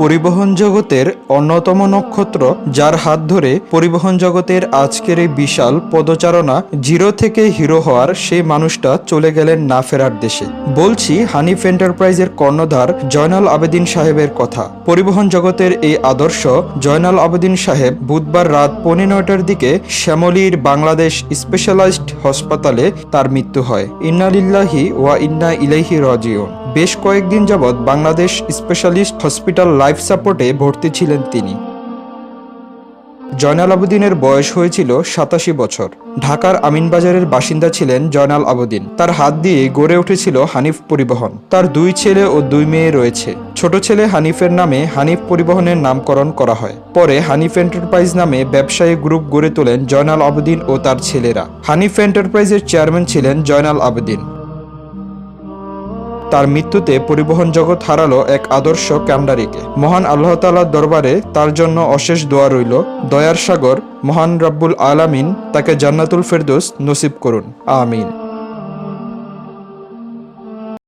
পরিবহন জগতের অন্যতম নক্ষত্র, যার হাত ধরে পরিবহন জগতের আজকের এই বিশাল পদচারণা জিরো থেকে হিরো হওয়ার সেই মানুষটা চলে গেলেন না ফেরার দেশে। বলছি হানিফ এন্টারপ্রাইজের কর্ণধার জয়নাল আবেদিন সাহেবের কথা। পরিবহন জগতের এই আদর্শ জয়নাল আবেদিন সাহেব বুধবার রাত পৌনে নয়টার দিকে শ্যামলীর বাংলাদেশ স্পেশালাইজড হাসপাতালে তার মৃত্যু হয়। ইন্নালিল্লাহি ওয়া ইন্না ইলাইহি রাজিউন। বেশ কয়েকদিন যাবৎ বাংলাদেশ স্পেশালিস্ট হসপিটাল লাইফ সাপোর্টে ভর্তি ছিলেন তিনি। জয়নাল আবুদ্দিনের বয়স হয়েছিল সাতাশি বছর। ঢাকার আমিনবাজারের বাসিন্দা ছিলেন জয়নাল আবুদ্দিন। তার হাত দিয়ে গড়ে উঠেছিল হানিফ পরিবহন। তার দুই ছেলে ও দুই মেয়ে রয়েছে। ছোট ছেলে হানিফের নামে হানিফ পরিবহনের নামকরণ করা হয়। পরে হানিফ এন্টারপ্রাইজ নামে ব্যবসায়ী গ্রুপ গড়ে তোলেন জয়নাল আবুদ্দিন ও তার ছেলেরা। হানিফ এন্টারপ্রাইজের চেয়ারম্যান ছিলেন জয়নাল আবুদ্দিন। তার মৃত্যুতে পরিবহন জগৎ হারালো এক আদর্শ ক্যামডারিকে। মহান আল্লাহ তালার দরবারে তার জন্য অশেষ দোয়া রইল। দয়ার সাগর, মহান রব্বুল আলামিন, তাকে জান্নাতুল ফেরদোস নসিব করুন। আমিন।